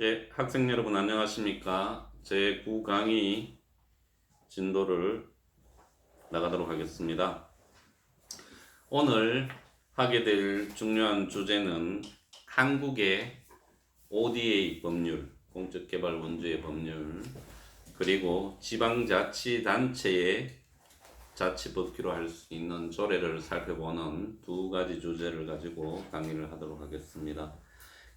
예, 학생 여러분 안녕하십니까? 제 9 강의 진도를 나가도록 하겠습니다. 오늘 하게 될 중요한 주제는 한국의 ODA 법률, 공적개발 원주의 법률, 그리고 지방자치단체의 자치법규로 할 수 있는 조례를 살펴보는 두 가지 주제를 가지고 강의를 하도록 하겠습니다.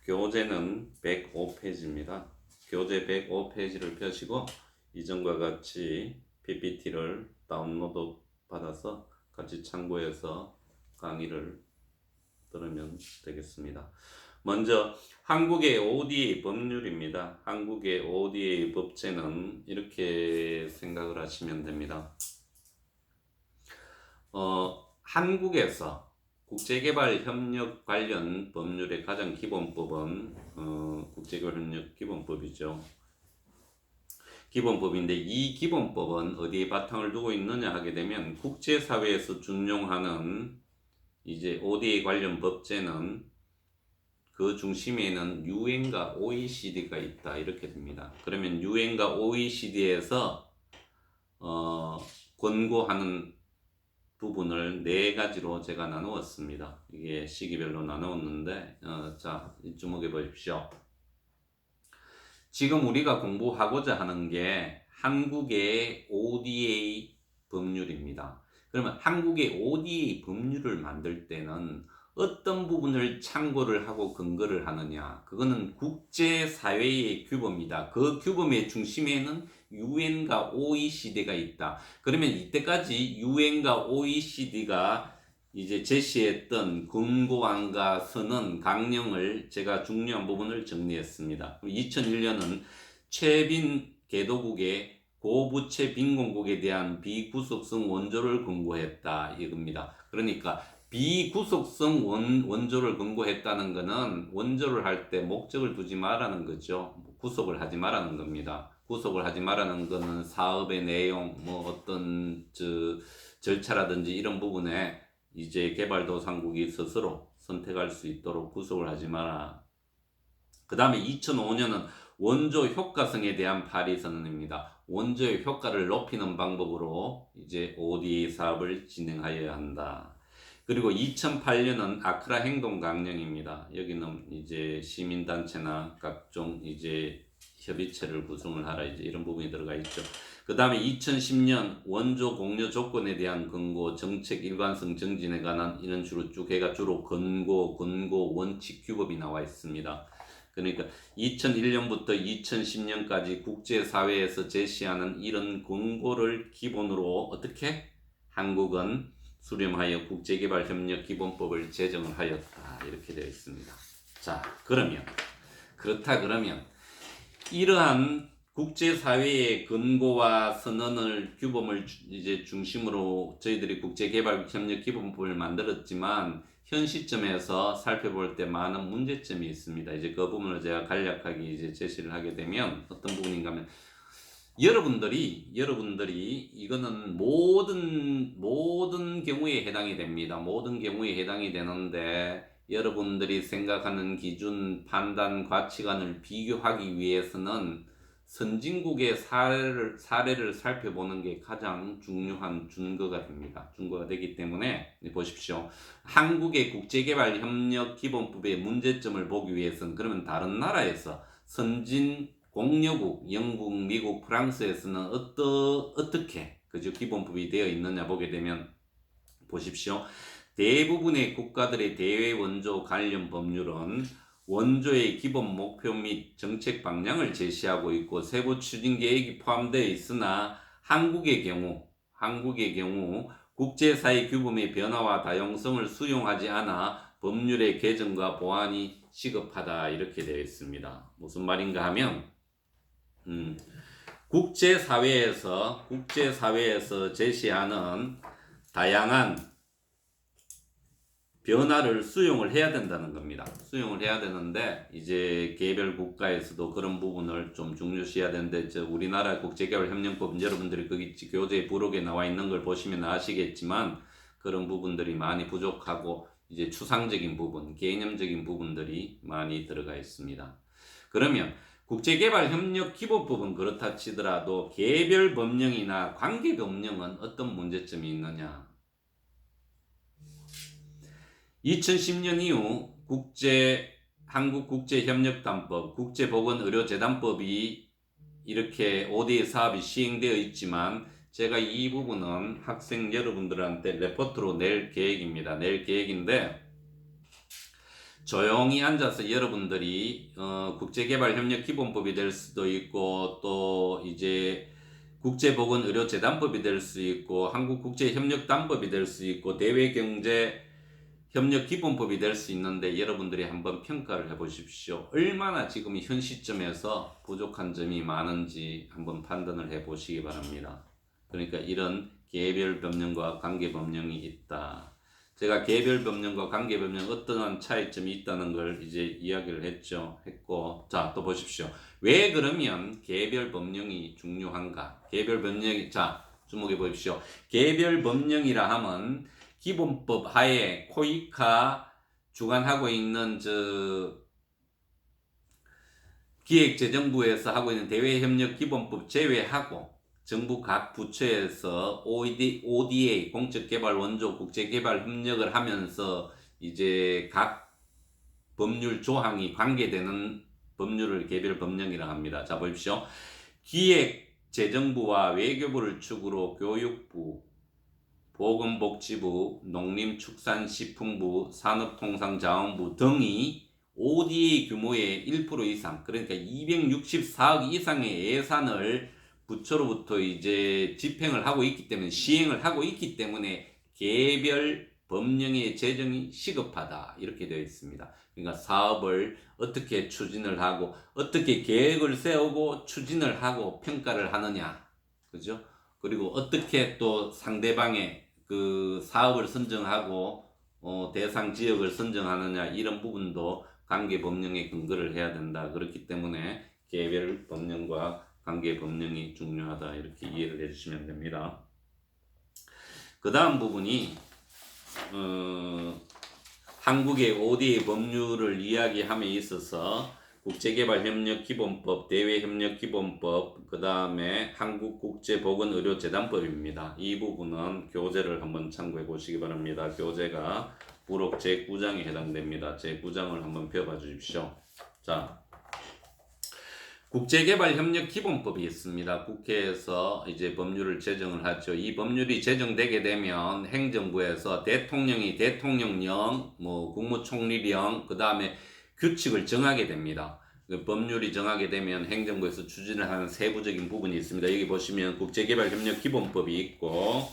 교재는 105페이지입니다. 교재 105페이지를 펴시고 이전과 같이 PPT를 다운로드 받아서 같이 참고해서 강의를 들으면 되겠습니다. 먼저 한국의 ODA 법률입니다. 한국의 ODA 법제는 이렇게 생각을 하시면 됩니다. 어, 한국에서 국제개발협력 관련 법률의 가장 기본법은 어, 국제개발협력 기본법이죠. 기본법인데 이 기본법은 어디에 바탕을 두고 있느냐 하게 되면 국제사회에서 준용하는 이제 ODA 관련 법제는 그 중심에는 유엔과 OECD가 있다 이렇게 됩니다. 그러면 유엔과 OECD에서 어, 권고하는 부분을 네 가지로 제가 나누었습니다. 이게 시기별로 나누었는데, 어, 자, 주목해 보십시오. 지금 우리가 공부하고자 하는 게 한국의 ODA 법률입니다. 그러면 한국의 ODA 법률을 만들 때는 어떤 부분을 참고를 하고 근거를 하느냐? 그거는 국제사회의 규범이다. 그 규범의 중심에는 유엔과 OECD가 있다. 그러면 이때까지 유엔과 OECD가 이제 제시했던 권고안과 선언, 강령을 제가 중요한 부분을 정리했습니다. 2001년은 최빈 개도국의 고부채 빈공국에 대한 비구속성 원조를 권고했다 이겁니다. 그러니까 비구속성 원, 원조를 권고했다는 것은 원조를 할 때 목적을 두지 말라는 거죠. 구속을 하지 말라는 겁니다. 구속을 하지 말라는 것은 사업의 내용, 뭐 어떤 저 절차라든지 이런 부분에 이제 개발도상국이 스스로 선택할 수 있도록 구속을 하지 마라. 그 다음에 2005년은 원조 효과성에 대한 발의 선언입니다. 원조의 효과를 높이는 방법으로 이제 ODA 사업을 진행하여야 한다. 그리고 2008년은 아크라 행동 강령입니다. 여기는 이제 시민단체나 각종 이제 협의체를 구성을 하라 이제 이런 부분이 들어가 있죠. 그 다음에 2010년 원조 공여 조건에 대한 근거, 정책 일관성 정진에 관한 이런 주로 쭉 해가 주로 근거, 근거, 원칙 규범이 나와 있습니다. 그러니까 2001년부터 2010년까지 국제사회에서 제시하는 이런 근거를 기본으로 어떻게 한국은 수렴하여 국제개발협력기본법을 제정을 하였다 이렇게 되어 있습니다. 자 그러면 그렇다 그러면 이러한 국제사회의 근거와 선언을 규범을 이제 중심으로 저희들이 국제개발협력기본법을 만들었지만 현 시점에서 살펴볼 때 많은 문제점이 있습니다. 이제 그 부분을 제가 간략하게 이제 제시를 하게 되면 어떤 부분인가 하면 여러분들이 여러분들이 이거는 모든 모든 경우에 해당이 됩니다. 모든 경우에 해당이 되는데 여러분들이 생각하는 기준 판단 가치관을 비교하기 위해서는 선진국의 사례를, 사례를 살펴보는 게 가장 중요한 준거가 됩니다. 준거가 되기 때문에 보십시오. 한국의 국제개발협력기본법의 문제점을 보기 위해서는 그러면 다른 나라에서 선진 공여국, 영국, 미국, 프랑스에서는 어떠, 어떻게 그죠 기본법이 되어 있느냐 보게 되면 보십시오. 대부분의 국가들의 대외 원조 관련 법률은 원조의 기본 목표 및 정책 방향을 제시하고 있고 세부 추진 계획이 포함되어 있으나 한국의 경우 한국의 경우 국제사회 규범의 변화와 다양성을 수용하지 않아 법률의 개정과 보완이 시급하다 이렇게 되어 있습니다. 무슨 말인가 하면 음, 국제사회에서 국제사회에서 제시하는 다양한 변화를 수용을 해야 된다는 겁니다. 수용을 해야 되는데 이제 개별 국가에서도 그런 부분을 좀 중요시해야 되는데 저 우리나라 국제개발협력법 여러분들이 거기 교재 부록에 나와 있는 걸 보시면 아시겠지만 그런 부분들이 많이 부족하고 이제 추상적인 부분, 개념적인 부분들이 많이 들어가 있습니다. 그러면 국제개발협력기본법은 그렇다 치더라도 개별 법령이나 관계 법령은 어떤 문제점이 있느냐? 2010년 이후 국제 한국 국제협력단법, 국제보건의료재단법이 이렇게 5대 사업이 시행되어 있지만 제가 이 부분은 학생 여러분들한테 레포트로 낼 계획입니다. 낼 계획인데 조용히 앉아서 여러분들이 어, 국제개발협력기본법이 될 수도 있고 또 이제 국제보건의료재단법이 될 수 있고 한국국제협력단법이 될 수 있고 대외경제 협력 기본법이 될 수 있는데 여러분들이 한번 평가를 해 보십시오. 얼마나 지금 현 시점에서 부족한 점이 많은지 한번 판단을 해 보시기 바랍니다. 그러니까 이런 개별 법령과 관계 법령이 있다. 제가 개별 법령과 관계 법령 어떠한 차이점이 있다는 걸 이제 이야기를 했죠. 했고 자, 또 보십시오. 왜 그러면 개별 법령이 중요한가? 개별 법령이 자, 주목해 보십시오. 개별 법령이라 하면 기본법 하에 코이카 주관하고 있는 저 기획재정부에서 하고 있는 대외협력 기본법 제외하고 정부 각 부처에서 ODA 공적개발 원조 국제개발 협력을 하면서 이제 각 법률 조항이 관계되는 법률을 개별 법령이라 합니다. 자 보십시오. 기획재정부와 외교부를 축으로 교육부, 보건복지부, 농림축산식품부, 산업통상자원부 등이 ODA 규모의 1% 이상, 그러니까 264억 이상의 예산을 부처로부터 이제 집행을 하고 있기 때문에 시행을 하고 있기 때문에 개별 법령의 제정이 시급하다 이렇게 되어 있습니다. 그러니까 사업을 어떻게 추진을 하고 어떻게 계획을 세우고 추진을 하고 평가를 하느냐, 그죠? 그리고 어떻게 또 상대방의 그 사업을 선정하고 어, 대상 지역을 선정하느냐 이런 부분도 관계 법령에 근거를 해야 된다. 그렇기 때문에 개별 법령과 관계 법령이 중요하다. 이렇게 이해를 해주시면 됩니다. 그 다음 부분이 어, 한국의 ODA 법률을 이야기함에 있어서 국제개발협력 기본법, 대외협력 기본법, 그 다음에 한국국제보건의료재단법입니다. 이 부분은 교재를 한번 참고해 보시기 바랍니다. 교재가 부록 제9장에 해당됩니다. 제9장을 한번 펴봐 주십시오. 자, 국제개발협력기본법이 있습니다. 국회에서 이제 법률을 제정을 하죠. 이 법률이 제정되게 되면 행정부에서 대통령이 대통령령, 뭐 국무총리령, 그 다음에 규칙을 정하게 됩니다. 그 법률이 정하게 되면 행정부에서 추진을 하는 세부적인 부분이 있습니다. 여기 보시면 국제개발협력기본법이 있고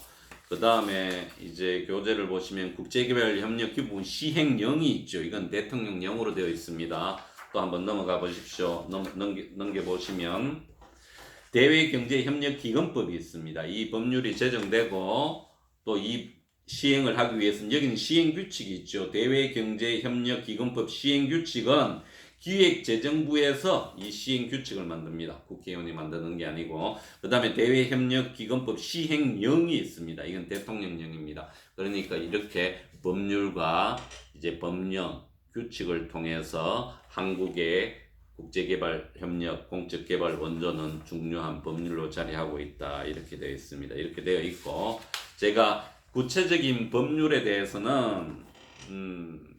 그 다음에 이제 교재를 보시면 국제개발협력기본 시행령이 있죠. 이건 대통령령으로 되어 있습니다. 또 한번 넘어가 보십시오. 넘, 넘겨, 넘겨보시면 대외경제협력기금법이 있습니다. 이 법률이 제정되고 또 이 시행을 하기 위해서는 여기는 시행 규칙이 있죠. 대외경제협력기금법 시행 규칙은 기획재정부에서 이 시행 규칙을 만듭니다. 국회의원이 만드는 게 아니고 그 다음에 대외협력기금법 시행령이 있습니다. 이건 대통령령입니다. 그러니까 이렇게 법률과 이제 법령 규칙을 통해서 한국의 국제개발협력 공적개발 원조는 중요한 법률로 자리하고 있다 이렇게 되어 있습니다. 이렇게 되어 있고 제가 구체적인 법률에 대해서는 음,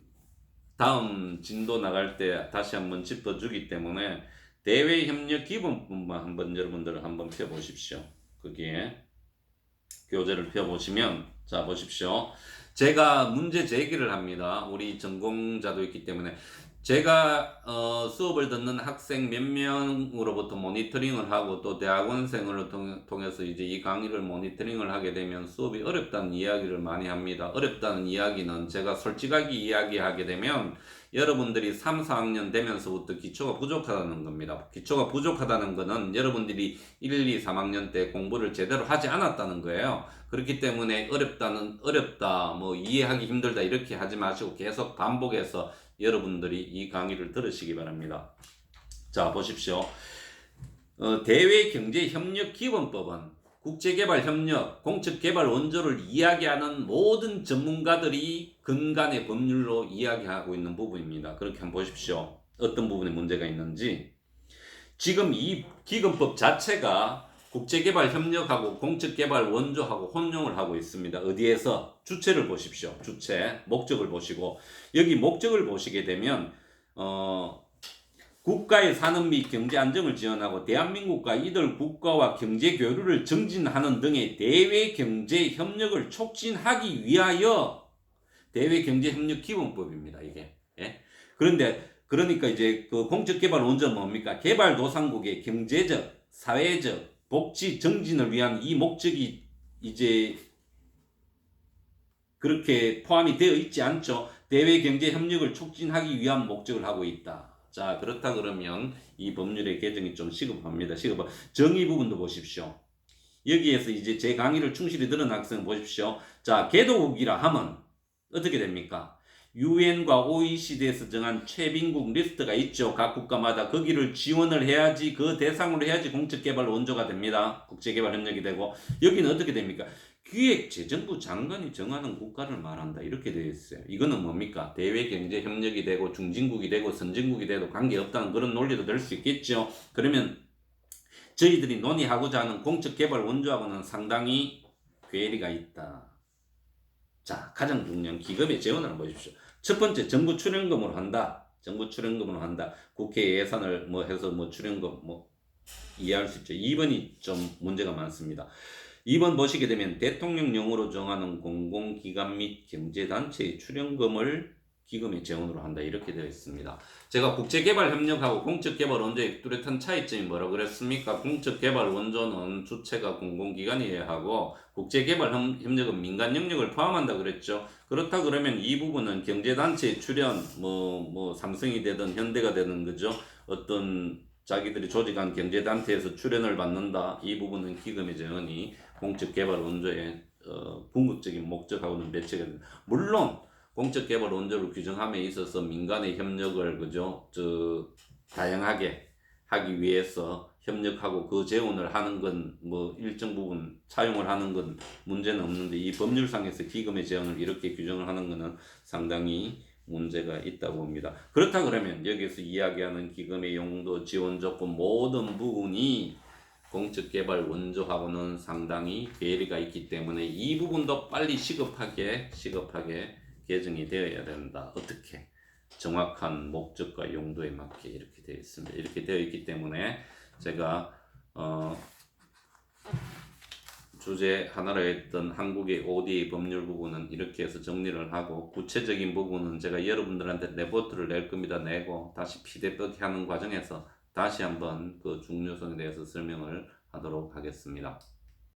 다음 진도 나갈 때 다시 한번 짚어주기 때문에 대외 협력 기본법만 한번 여러분들 한번 펴 보십시오. 거기에 교재를 펴 보시면 자 보십시오. 제가 문제 제기를 합니다. 우리 전공자도 있기 때문에 제가 어, 수업을 듣는 학생 몇 명으로부터 모니터링을 하고 또 대학원생을 통해서 이제 이 강의를 모니터링을 하게 되면 수업이 어렵다는 이야기를 많이 합니다. 어렵다는 이야기는 제가 솔직하게 이야기하게 되면 여러분들이 3, 4학년 되면서부터 기초가 부족하다는 겁니다. 기초가 부족하다는 것은 여러분들이 1, 2, 3학년 때 공부를 제대로 하지 않았다는 거예요. 그렇기 때문에 어렵다는 어렵다, 뭐 이해하기 힘들다 이렇게 하지 마시고 계속 반복해서 여러분들이 이 강의를 들으시기 바랍니다. 자, 보십시오. 어, 대외 경제 협력 기본법은 국제개발협력, 공적개발 원조를 이야기하는 모든 전문가들이 근간의 법률로 이야기하고 있는 부분입니다. 그렇게 한번 보십시오. 어떤 부분에 문제가 있는지 지금 이 기금법 자체가 국제개발 협력하고 공적개발 원조하고 혼용을 하고 있습니다. 어디에서 주체를 보십시오. 주체 목적을 보시고 여기 목적을 보시게 되면 어, 국가의 산업 및 경제 안정을 지원하고 대한민국과 이들 국가와 경제 교류를 증진하는 등의 대외 경제 협력을 촉진하기 위하여 대외 경제 협력 기본법입니다. 이게. 예? 그런데 그러니까 이제 그 공적 개발 원전 뭡니까? 개발도상국의 경제적, 사회적, 복지 증진을 위한 이 목적이 이제 그렇게 포함이 되어 있지 않죠. 대외 경제 협력을 촉진하기 위한 목적을 하고 있다. 자, 그렇다 그러면 이 법률의 개정이 좀 시급합니다. 시급. 정의 부분도 보십시오. 여기에서 이제 제 강의를 충실히 들은 학생 보십시오. 자, 개도국이라 하면 어떻게 됩니까? 유엔과 OECD에서 정한 최빈국 리스트가 있죠. 각 국가마다 거기를 지원을 해야지 그 대상으로 해야지 공적개발 원조가 됩니다. 국제개발 협력이 되고 여기는 어떻게 됩니까? 기획재정부 장관이 정하는 국가를 말한다 이렇게 되어 있어요. 이거는 뭡니까? 대외 경제 협력이 되고 중진국이 되고 선진국이 돼도 관계 없다는 그런 논리도 될 수 있겠죠. 그러면 저희들이 논의하고자 하는 공적개발 원조하고는 상당히 괴리가 있다. 자, 가장 중요한 기금의 재원을 보십시오. 첫 번째, 정부 출연금으로 한다. 정부 출연금으로 한다. 국회 예산을 뭐 해서 뭐 출연금 뭐 이해할 수 있죠. 2번이 좀 문제가 많습니다. 2번 보시게 되면 대통령령으로 정하는 공공기관 및 경제단체의 출연금을 기금의 재원으로 한다 이렇게 되어 있습니다. 제가 국제개발 협력하고 공적개발 원조의 뚜렷한 차이점이 뭐라고 그랬습니까? 공적개발 원조는 주체가 공공기관이어야 하고 국제개발 협- 협력은 민간 영역을 포함한다 그랬죠. 그렇다 그러면 이 부분은 경제단체 출연 뭐 뭐 삼성이 되든 현대가 되든 그죠? 어떤 자기들이 조직한 경제단체에서 출연을 받는다. 이 부분은 기금의 재원이 공적개발 원조의 어, 궁극적인 목적하고는 매체가 된다. 물론 공적 개발 원조를 규정함에 있어서 민간의 협력을 그죠 저 다양하게 하기 위해서 협력하고 그 재원을 하는 건 뭐 일정 부분 차용을 하는 건 문제는 없는데 이 법률상에서 기금의 재원을 이렇게 규정을 하는 것은 상당히 문제가 있다고 봅니다. 그렇다 그러면 여기서 이야기하는 기금의 용도, 지원 조건 모든 부분이 공적 개발 원조하고는 상당히 괴리가 있기 때문에 이 부분도 빨리 시급하게 시급하게 개정이 되어야 된다. 어떻게? 정확한 목적과 용도에 맞게 이렇게 되어 있습니다. 이렇게 되어 있기 때문에 제가 어, 주제 하나로 했던 한국의 ODA 법률 부분은 이렇게 해서 정리를 하고 구체적인 부분은 제가 여러분들한테 레포트를 낼 겁니다. 내고 다시 피드백 하는 과정에서 다시 한번 그 중요성에 대해서 설명을 하도록 하겠습니다.